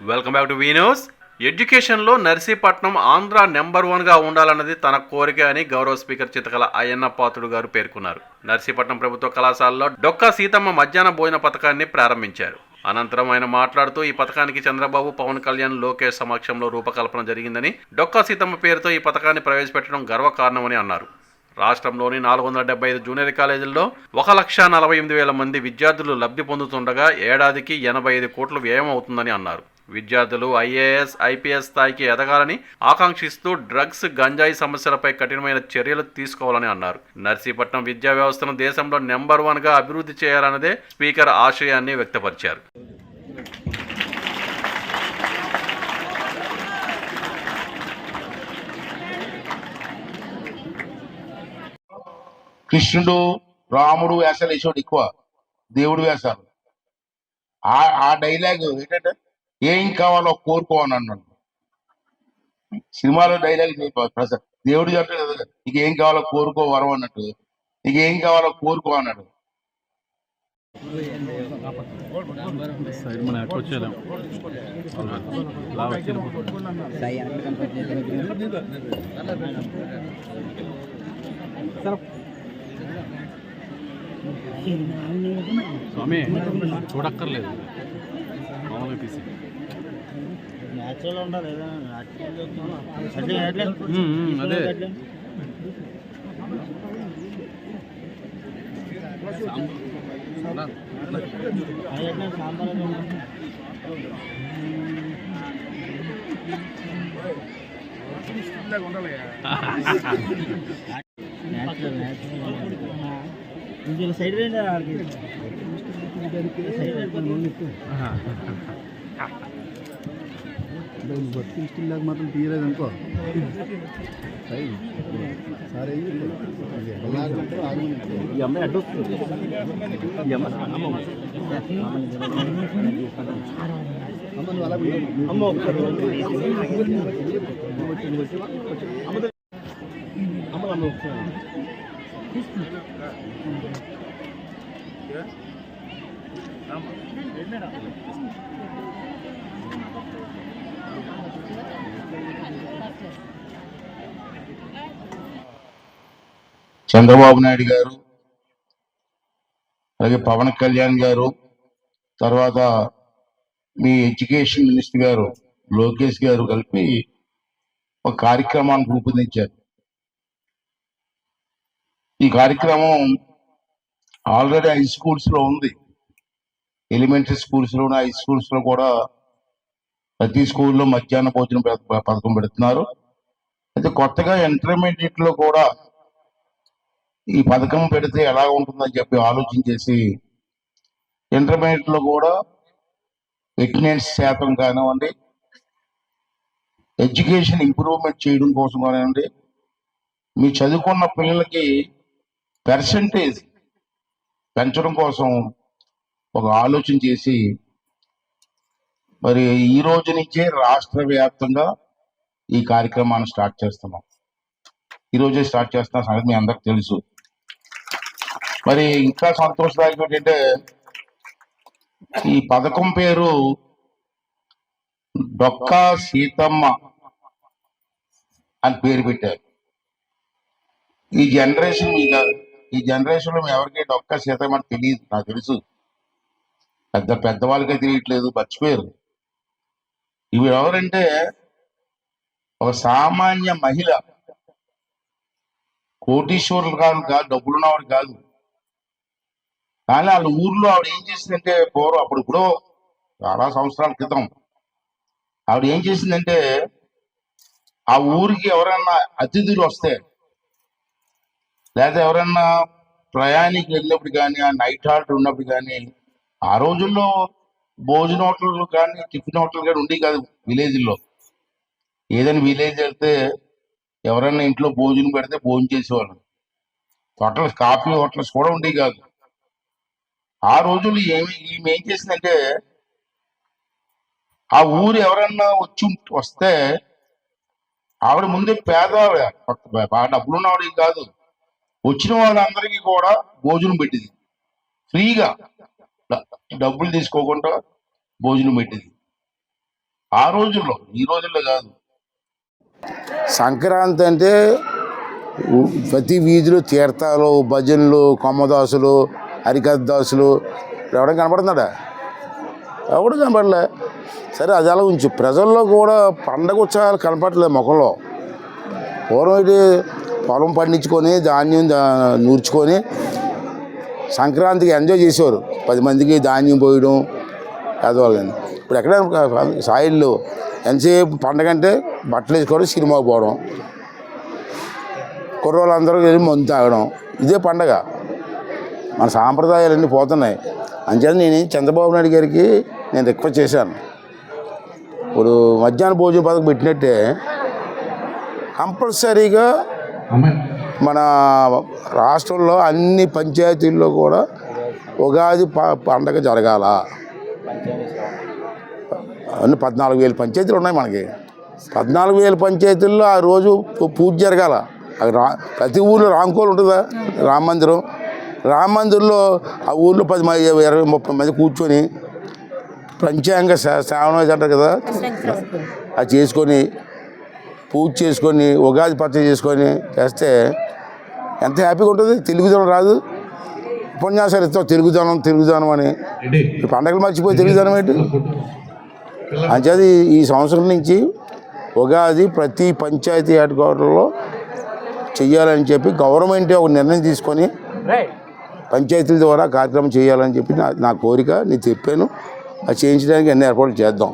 Welcome back to వీన్యూస్ ఎడ్యుకేషన్లో Narsipatnam Andhra number వన్గా ఉండాలన్నది తన కోరిక అని గౌరవ స్పీకర్ చితకల అయ్యన్న పాత్రుడు గారు పేర్కొన్నారు. నర్సీపట్నం ప్రభుత్వ కళాశాలలో డొక్కా సీతమ్మ మధ్యాహ్న భోజన పథకాన్ని ప్రారంభించారు. అనంతరం ఆయన మాట్లాడుతూ ఈ పథకానికి చంద్రబాబు పవన్ కళ్యాణ్ లోకేష్ సమక్షంలో రూపకల్పన జరిగిందని డొక్కా సీతమ్మ పేరుతో ఈ పథకాన్ని ప్రవేశపెట్టడం గర్వకారణమని అన్నారు. రాష్ట్రంలోని నాలుగు వందల డెబ్బై ఐదు జూనియర్ కాలేజీల్లో ఒక లక్ష నలభై ఎనిమిది వేల మంది విద్యార్థులు లబ్ధి పొందుతుండగా ఏడాదికి ఎనభై ఐదు కోట్లు వ్యయం అవుతుందని అన్నారు. విద్యార్థులు ఐఏఎస్ ఐపీఎస్ స్థాయికి ఎదగాలని ఆకాంక్షిస్తూ డ్రగ్స్ గంజాయి సమస్యలపై కఠినమైన చర్యలు తీసుకోవాలని అన్నారు. నర్సీపట్నం విద్యా వ్యవస్థను దేశంలో నెంబర్ వన్గా అభివృద్ధి చేయాలన్నదే స్పీకర్ ఆశయాన్ని వ్యక్తపరిచారు. కృష్ణుడు రాముడు వేషాలు వేసేవాడు ఎక్కువ. దేవుడు వేషాలు. ఆ ఆ డైలాగ్ ఏంటంటే ఏం కావాలో కోరుకో అని అన్నాడు. సినిమాలో డైలాగ్ ప్రసాద్ దేవుడు చెప్పాడు నీకు ఏం కావాలో కోరుకో వరం అన్నట్టు. నీకు ఏం కావాలో కోరుకో అన్నాడు. స్వామి చూడక్కర్లేదు. మామూలుగా ఉమ్, అదే. ఉండాలి. సైడ్ ఆడికి సైడ్ రండి. బతికి స్టిల్ మాత్రం తీయలేదు అనుకో సరే ఈ అమ్మాయి అడ్డు వస్తుంది ఈ అమ్మాయి అమ్మ అమ్మ ఒకసారి అమ్మ అమ్మ ఒకసారి చంద్రబాబు నాయుడు గారు అలాగే పవన్ కళ్యాణ్ గారు తర్వాత మీ ఎడ్యుకేషన్ మినిస్టర్ గారు లోకేష్ గారు కలిపి ఒక కార్యక్రమాన్ని రూపొందించారు. ఈ కార్యక్రమం ఆల్రెడీ హై స్కూల్స్లో ఉంది. ఎలిమెంటరీ స్కూల్స్ హై స్కూల్స్లో కూడా ప్రతి స్కూల్లో మధ్యాహ్న భోజనం పథకం పెడుతున్నారు. అయితే కొత్తగా ఇంటర్మీడియట్లో కూడా ఈ పథకం పెడితే ఎలా ఉంటుందని చెప్పి ఆలోచన చేసి ఇంటర్మీడియట్లో కూడా అటెండెన్స్ శాతం కానివ్వండి ఎడ్యుకేషన్ ఇంప్రూవ్మెంట్ చేయడం కోసం కానివ్వండి మీ చదువుకున్న పిల్లలకి పర్సంటేజ్ పెంచడం కోసం ఒక ఆలోచన చేసి మరి ఈ రోజు నుంచే రాష్ట్ర వ్యాప్తంగా ఈ కార్యక్రమాన్ని స్టార్ట్ చేస్తున్నాం. ఈ రోజే స్టార్ట్ చేస్తున్న సంగతి మీ అందరికి తెలుసు. మరి ఇంకా సంతోషదాయకం ఏంటంటే ఈ పథకం పేరు డొక్కా సీతమ్మ అని పేరు పెట్టారు. ఈ జనరేషన్ మీద ఈ జనరేషన్లో ఎవరికి డొక్కా సీతమ్మ అని తెలియదు నాకు తెలుసు. పెద్ద పెద్దవాళ్ళకే తెలియట్లేదు మర్చిపోయారు. ఇవి ఎవరంటే ఒక సామాన్య మహిళ. కోటీశ్వరులు కాదు కాదు డబ్బులున్నవాడు కాదు. కానీ వాళ్ళ ఊర్లో ఆవిడ ఏం చేసిందంటే పూర్వం అప్పుడు ఇప్పుడు చాలా సంవత్సరాల క్రితం. ఆవిడ ఏం చేసిందంటే ఆ ఊరికి ఎవరైనా అతిథులు వస్తే లేదా ఎవరన్నా ప్రయాణికి వెళ్ళినప్పుడు కానీ ఆ నైట్ హాల్ట్ ఉన్నప్పుడు కానీ ఆ రోజుల్లో భోజన హోటళ్ళు కానీ టిఫిన్ హోటల్ కానీ ఉండేవి కాదు విలేజ్లో. ఏదైనా విలేజ్ వెళ్తే ఎవరైనా ఇంట్లో భోజనం పెడితే భోజనం చేసేవాళ్ళు. హోటల్స్ కాఫీ హోటల్స్ కూడా ఉండేవి కాదు. ఆ రోజుల్లో ఏమి ఈమె ఏం చేసిందంటే ఆ ఊరు ఎవరన్నా వచ్చి వస్తే ఆవిడ ముందే పేదవాడ బాగా డబ్బులు ఆవిడ కాదు. వచ్చిన వాళ్ళందరికీ కూడా భోజనం పెట్టింది. ఫ్రీగా. డబ్బులు తీసుకోకుండా భోజనం పెట్టింది. ఆ రోజుల్లో ఈ రోజుల్లో కాదు. సంక్రాంతి అంటే ప్రతి వీధిలో తీర్థాలు భజనలు కొమ్మదాసులు హరికథదాసులు ఎవడం కనపడుతున్నాడా? ఎవడు కనపడలే? సరే అది అలా ఉంచు. ప్రజల్లో కూడా పండగ ఉత్సాహాలు కనపడలేదు ముఖంలో పూర్వం అయితే పొలం పండించుకొని ధాన్యం నూర్చుకొని సంక్రాంతికి ఎంజాయ్ చేసేవారు. పది మందికి ధాన్యం పోయడం పేదవాళ్ళని ఇప్పుడు ఎక్కడ సాయిల్లో ఎంతసేపు పండగ అంటే బట్టలు వేసుకోవడం సినిమాకి పోవడం కుర్రోళ్ళందరూ వెళ్ళి మందు తాగడం ఇదే పండగ. మన సాంప్రదాయాలన్నీ పోతున్నాయి. అంచేత నేను చంద్రబాబు నాయుడు గారికి నేను రిక్వెస్ట్ చేశాను. ఇప్పుడు మధ్యాహ్న భోజన పథకం పెట్టినట్టే కంపల్సరీగా మన రాష్ట్రంలో అన్ని పంచాయతీల్లో కూడా ఉగాది ప- పండగ జరగాల. అన్ని పద్నాలుగు వేల పంచాయతీలు ఉన్నాయి మనకి. పద్నాలుగు వేల పంచాయతీల్లో ఆ రోజు పూజ జరగాల. అది రా ప్రతి ఊళ్ళో రాంకోలు ఉంటుందా? రామ మందిరం. రామ మందిర్లో ఆ ఊళ్ళో పది మంది ఇరవై ముప్పై మంది కూర్చొని పంచాంగ శా- శ్రావణం అంటారు కదా? అది చేసుకొని పూజ చేసుకొని ఉగాది పచ్చడి చేసుకొని చేస్తే ఎంత హ్యాపీగా ఉంటుంది? తెలుగుదనం రాదు. ఉపన్యాసాలు ఇస్తాం తెలుగుదనం తెలుగుదనం అని. ఈ పండగలు మర్చిపోయి తెలుగుదనం ఏంటి? అంచేది ఈ సంవత్సరం నుంచి ఉగాది ప్రతి పంచాయతీ హెడ్ క్వార్టర్లో చెయ్యాలని చెప్పి గవర్నమెంట్ ఒక నిర్ణయం తీసుకొని పంచాయతీల ద్వారా కార్యక్రమం చేయాలని చెప్పి నా నా కోరిక. నేను చెప్పాను. అది చేయించడానికి అన్ని ఏర్పాట్లు చేద్దాం.